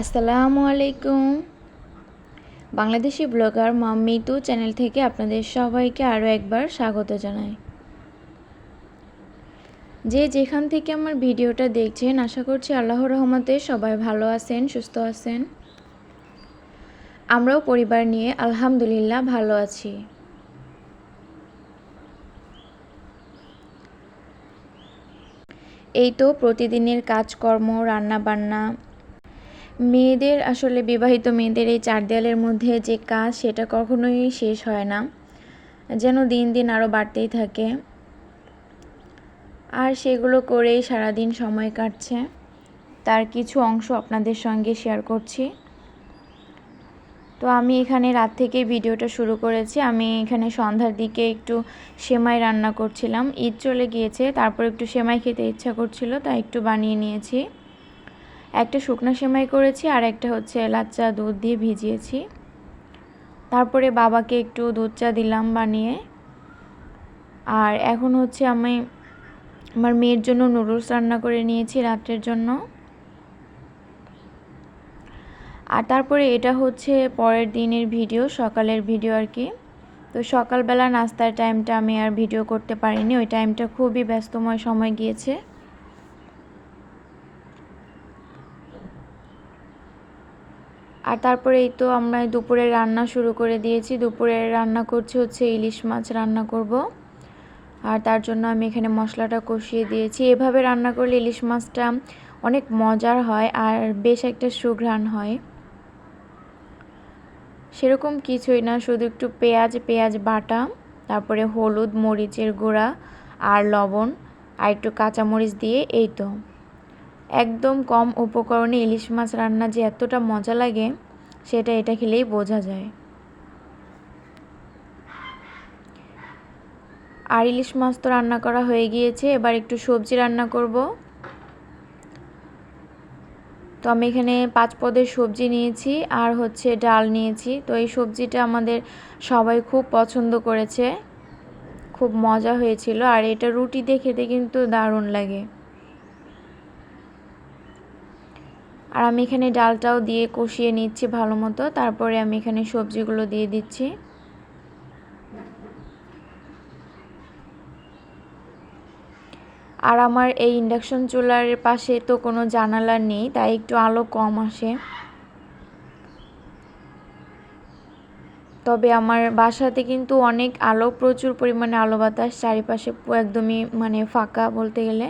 আসসালামু আলাইকুম। Bangladeshi blogger mummy two channel থেকে আপনাদের সবাইকে আরও একবার স্বাগত জানাই। যে যেখান থেকে আমার ভিডিওটা দেখছেন, আশা করছি আল্লাহর রহমতে সবাই ভালো আছেন, সুস্থ আছেন। আমরাও পরিবার নিয়ে আলহামদুলিল্লাহ ভালো আছি। এই তো প্রতিদিনের কাজকর্ম রান্না বান্না মেয়েদের, আসলে বিবাহিত মেয়েদের এই চার দেয়ালের মধ্যে যে কাজ, সেটা কখনোই শেষ হয় না। যেন দিন দিন আরও বাড়তেই থাকে। আর সেগুলো করেই সারাদিন সময় কাটছে। তার কিছু অংশ আপনাদের সঙ্গে শেয়ার করছি। তো আমি এখানে রাত থেকে ভিডিওটা শুরু করেছি। আমি এখানে সন্ধ্যার দিকে একটু সেমাই রান্না করছিলাম। ঈদ চলে গিয়েছে, তারপর একটু সেমাই খেতে ইচ্ছা করছিল, তাই একটু বানিয়ে নিয়েছি। একটা শুকনো সেমাই করেছি আর একটা হচ্ছে লাচ্চা দুধ দিয়ে ভিজিয়েছি। তারপরে বাবাকে একটু দুধ চা দিলাম বানিয়ে। আর এখন হচ্ছে আমি আমার মেয়ের জন্য নুডলস রান্না করে নিয়েছি রাত্রের জন্য। আর তারপরে এটা হচ্ছে পরের দিনের ভিডিও, সকালের ভিডিও আর কি। তো সকালবেলা নাস্তার টাইমটা আমি আর ভিডিও করতে পারিনি, ওই টাইমটা খুবই ব্যস্তময় সময় গিয়েছে। আর তারপরে এই তো আমরা দুপুরে রান্না শুরু করে দিয়েছি। দুপুরে রান্না করছি হচ্ছে ইলিশ মাছ রান্না করব। আর তার জন্য আমি এখানে মশলাটা কষিয়ে দিয়েছি। এভাবে রান্না করলে ইলিশ মাছটা অনেক মজার হয় আর বেশ একটা সুঘ্রাণ হয়। সেরকম কিছুই না, শুধু একটু পেঁয়াজ পেঁয়াজ বাটা, তারপরে হলুদ, মরিচের গুঁড়া আর লবণ আর একটু কাঁচামরিচ দিয়ে এই তো। একদম কম উপকরণে ইলিশ মাছ রান্না যে এতটা মজা লাগে, সেটা এটা খেলেই বোঝা যায়। আর ইলিশ মাছ তো রান্না করা হয়ে গিয়েছে, এবার একটু সবজি রান্না করব। তো আমি এখানে পাঁচ পদের সবজি নিয়েছি, আর হচ্ছে ডাল নিয়েছি। তো এই সবজিটা আমাদের সবাই খুব পছন্দ করেছে। খুব মজা হয়েছিল, আর এটা রুটি দিয়ে খেতে কিন্তু দারুণ লাগে। আর আমি এখানে ডালটাও দিয়ে কষিয়ে নিচ্ছি ভালো মতো। তারপরে আমি এখানে সবজিগুলো দিয়ে দিচ্ছি। আর আমার এই ইন্ডাকশন চুলার পাশে তো কোনো জানালা নেই, তাই একটু আলো কম আসে। তবে আমার বাসাতে কিন্তু অনেক আলো, প্রচুর পরিমাণে আলো বাতাস, চারিপাশে একদমই মানে ফাঁকা বলতে গেলে।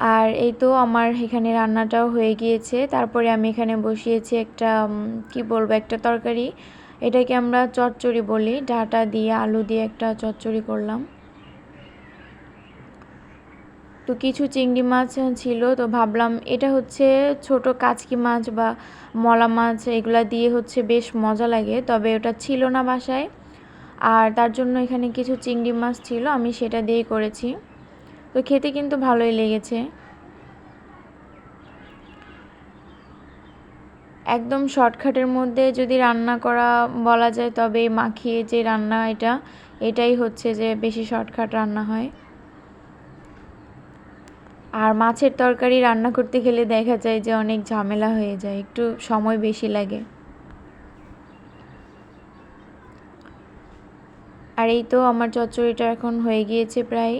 আর এই তো আমার এখানে রান্নাটাও হয়ে গিয়েছে। তারপরে আমি এখানে বসিয়েছি একটা কি বলব, একটা তরকারি। এটাকে আমরা চচ্চড়ি বলি। ডাটা দিয়ে, আলু দিয়ে একটা চচ্চড়ি করলাম। তো কিছু চিংড়ি মাছ ছিল। তো ভাবলাম এটা হচ্ছে ছোট কাচকি মাছ বা মলা মাছ, এগুলা দিয়ে হচ্ছে বেশ মজা লাগে। তবে ওটা ছিল না বাসায়। আর তার জন্য এখানে কিছু চিংড়ি মাছ ছিল। আমি সেটা দিয়েই করেছি। তো খেতে কিন্তু ভালোই লেগেছে। একদম শর্টকাটের মধ্যে যদি রান্না করা বলা যায়, তবে মাখিয়ে যে রান্না এটা, এটাই হচ্ছে যে বেশি শর্টকাট রান্না হয়। আর মাছের তরকারি রান্না করতে গেলে দেখা যায় যে অনেক ঝামেলা হয়ে যায়, একটু সময় বেশি লাগে। আর এই তো আমার চচ্চড়িটা এখন হয়ে গিয়েছে প্রায়।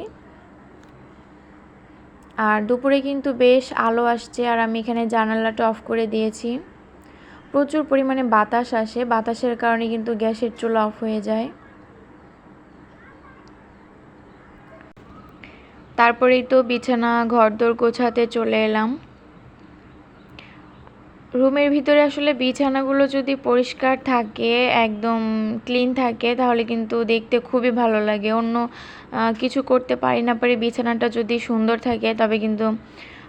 আর দুপুরে কিন্তু বেশ আলো আসছে আর আমি এখানে জানালাটা অফ করে দিয়েছি। প্রচুর পরিমাণে বাতাস আসে, বাতাসের কারণে কিন্তু গ্যাসের চুলা অফ হয়ে যায়। তারপরেই তো বিছানা, ঘরদোর গোছাতে চলে এলাম। রুমের ভিতরে আসলে বিছানাগুলো যদি পরিষ্কার থাকে, একদম ক্লিন থাকে, তাহলে কিন্তু দেখতে খুবই ভালো লাগে। অন্য কিছু করতে পারি না পারি, বিছানাটা যদি সুন্দর থাকে, তবে কিন্তু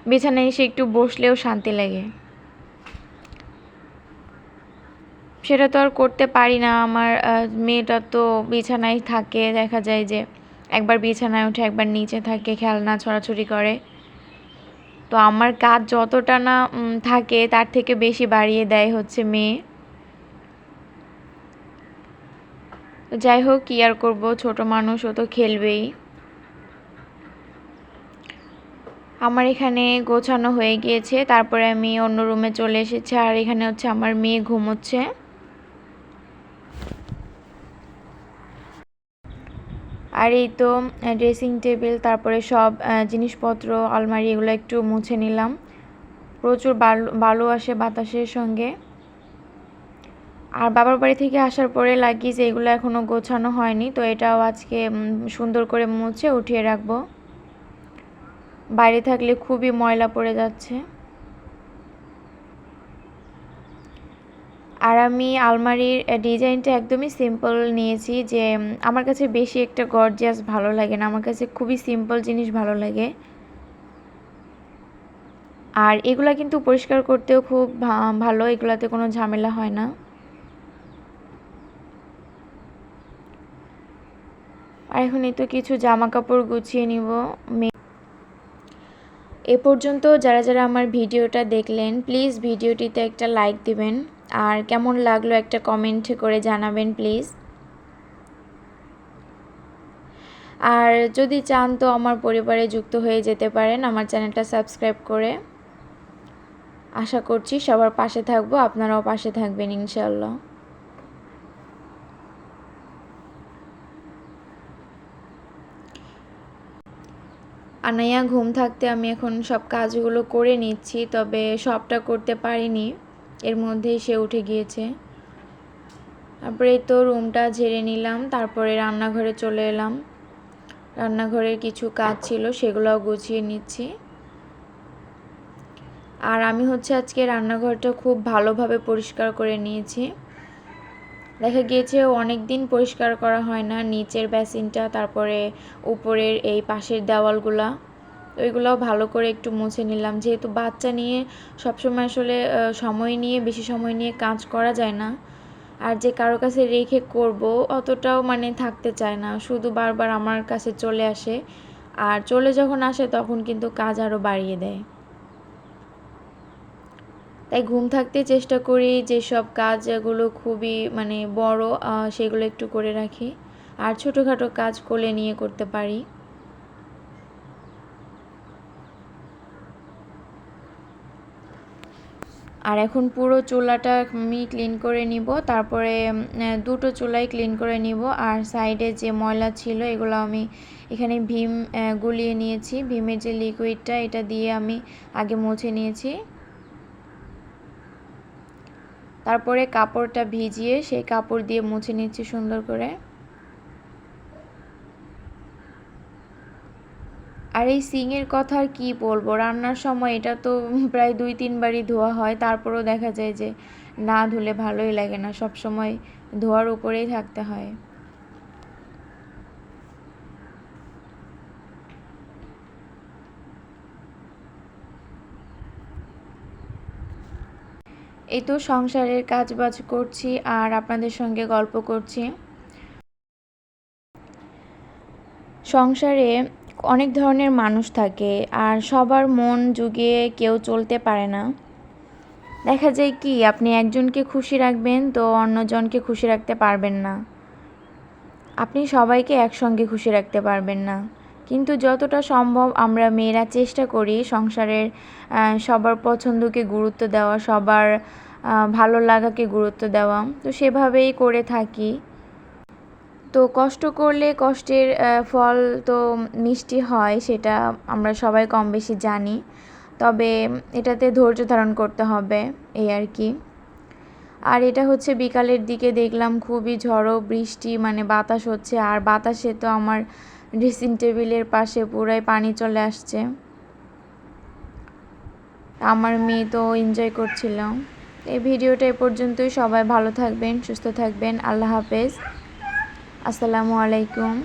বিছানায় এসে একটু বসলেও শান্তি লাগে। সেটা তো আর করতে পারি না। আমার মেয়েটা তো বিছানায় থাকে। দেখা যায় যে একবার বিছানায় উঠে একবার নিচে থাকে, খেলনা ছড়াছড়ি করে। তো আমার কাজ যতটা না থাকে তার থেকে বেশি বাড়িয়ে দেয় হচ্ছে মেয়ে। যাই হোক, কি আর করব? ছোট মানুষ, ও তো খেলবেই। আমার এখানে গোছানো হয়ে গিয়েছে, তারপরে আমি অন্য রুমে চলে এসেছি, আর এখানে হচ্ছে আমার মেয়ে ঘুমোচ্ছে। আর এই তো ড্রেসিং টেবিল তারপরে সব জিনিসপত্র, আলমারি এগুলো একটু মুছে নিলাম। প্রচুর বালু বালু আসে বাতাসের সঙ্গে। আর বাবার বাড়ি থেকে আসার পরে লাগিয়েছে যে এগুলো এখনও গোছানো হয়নি, তো এটাও আজকে সুন্দর করে মুছে উঠিয়ে রাখব। বাইরে থাকলে খুবই ময়লা পড়ে যাচ্ছে। আর আমি আলমারির ডিজাইনটা একদমই সিম্পল নিয়েছি যে আমার কাছে বেশি একটা গর্জিয়াস ভালো লাগে না। আমার কাছে খুবই সিম্পল জিনিস ভালো লাগে। আর এগুলা কিন্তু পরিষ্কার করতেও খুব ভালো, এগুলাতে কোনো ঝামেলা হয় না। আর এখন এই তো কিছু জামা কাপড় গুছিয়ে নিব। এ পর্যন্ত যারা যারা আমার ভিডিওটা দেখলেন প্লিজ ভিডিওটিতে একটা লাইক দিবেন। আর কেমন লাগল একটা কমেন্ট করে জানাবেন প্লিজ আর যদি চান তো আমার পরিবারে যুক্ত হয়ে যেতে পারেন, আমার চ্যানেলটা সাবস্ক্রাইব করে। আশা করছি সবার পাশে থাকব, আপনারাও পাশে থাকবেন ইনশাল্লাহ আনাইয়া, ঘুম থাকতে আমি এখন সব কাজগুলো করে নিচ্ছি, তবে সবটা করতে পারিনি। এর মধ্যেই সে উঠে গিয়েছে। তারপরে তো রুমটা ঝেড়ে নিলাম, তারপরে রান্নাঘরে চলে এলাম। রান্নাঘরের কিছু কাজ ছিল, সেগুলোও গুছিয়ে নিচ্ছি। আর আমি হচ্ছে আজকে রান্নাঘরটা খুব ভালোভাবে পরিষ্কার করে নিয়েছি। দেখা গিয়েছে অনেক দিন পরিষ্কার করা হয় না, নিচের বেসিনটা, তারপরে উপরের এই পাশের দেওয়ালগুলা। ওইগুলোও ভালো করে একটু মুছে নিলাম। যেহেতু বাচ্চা নিয়ে সবসময় আসলে সময় নিয়ে, বেশি সময় নিয়ে কাজ করা যায় না। আর যে কারও কাছে রেখে করব, অতটাও মানে থাকতে চায় না। শুধু বারবার আমার কাছে চলে আসে। আর চলে যখন আসে, তখন কিন্তু কাজ আরও বাড়িয়ে দেয়। তাই ঘুম থাকতে চেষ্টা করি যেসব কাজগুলো খুবই মানে বড় সেগুলো একটু করে রাখি। আর ছোটোখাটো কাজ কোলে নিয়ে করতে পারি। আর এখন পুরো চুলাটা আমি ক্লিন করে নিব, তারপরে দুটো চুলাই ক্লিন করে নিব, আর সাইডে যে ময়লা ছিল এগুলো আমি এখানে ভীম গুলিয়ে নিয়েছি, ভীমের যে লিকুইডটা এটা দিয়ে আমি আগে মুছে নিয়েছি। তারপরে কাপড়টা ভিজিয়ে সেই কাপড় দিয়ে মুছে নিচ্ছি সুন্দর করে। আর এই সিংয়ের কথা আর কী বলব? রান্নার সময় এটা তো প্রায় দুই, তিনবারই ধোয়া হয়। তারপরেও দেখা যায় যে না ধুলে ভালোই লাগে না। সব সময় ধোয়ার উপরেই থাকতে হয়। এই তো সংসারের কাজ বাজ করছি আর আপনাদের সঙ্গে গল্প করছি। সংসারে অনেক ধরনের মানুষ থাকে আর সবার মন যুগিয়ে কেউ চলতে পারে না। দেখা যায় কি, আপনি একজনকে খুশি রাখবেন তো অন্যজনকে খুশি রাখতে পারবেন না। আপনি সবাইকে একসঙ্গে খুশি রাখতে পারবেন না। কিন্তু যতটা সম্ভব আমরা মেয়েরা চেষ্টা করি সংসারের সবার পছন্দকে গুরুত্ব দেওয়া, সবার ভালো লাগাকে গুরুত্ব দেওয়া। তো সেভাবেই করে থাকি। তো কষ্ট করলে কষ্টের ফল তো মিষ্টি হয়, সেটা আমরা সবাই কম বেশি জানি। তবে এটাতে ধৈর্য ধারণ করতে হবে, এই আর কি। আর এটা হচ্ছে বিকালের দিকে দেখলাম খুবই ঝড়ো বৃষ্টি মানে বাতাস হচ্ছে, আর বাতাসে তো আমার ড্রেসিং টেবিলের পাশে পুরাই পানি চলে আসছে। আমার মেয়ে তো এনজয় করছিল। এই ভিডিওটা এ পর্যন্তই, সবাই ভালো থাকবেন, সুস্থ থাকবেন, আল্লাহ হাফেজ। আসসালামু আলাইকুম।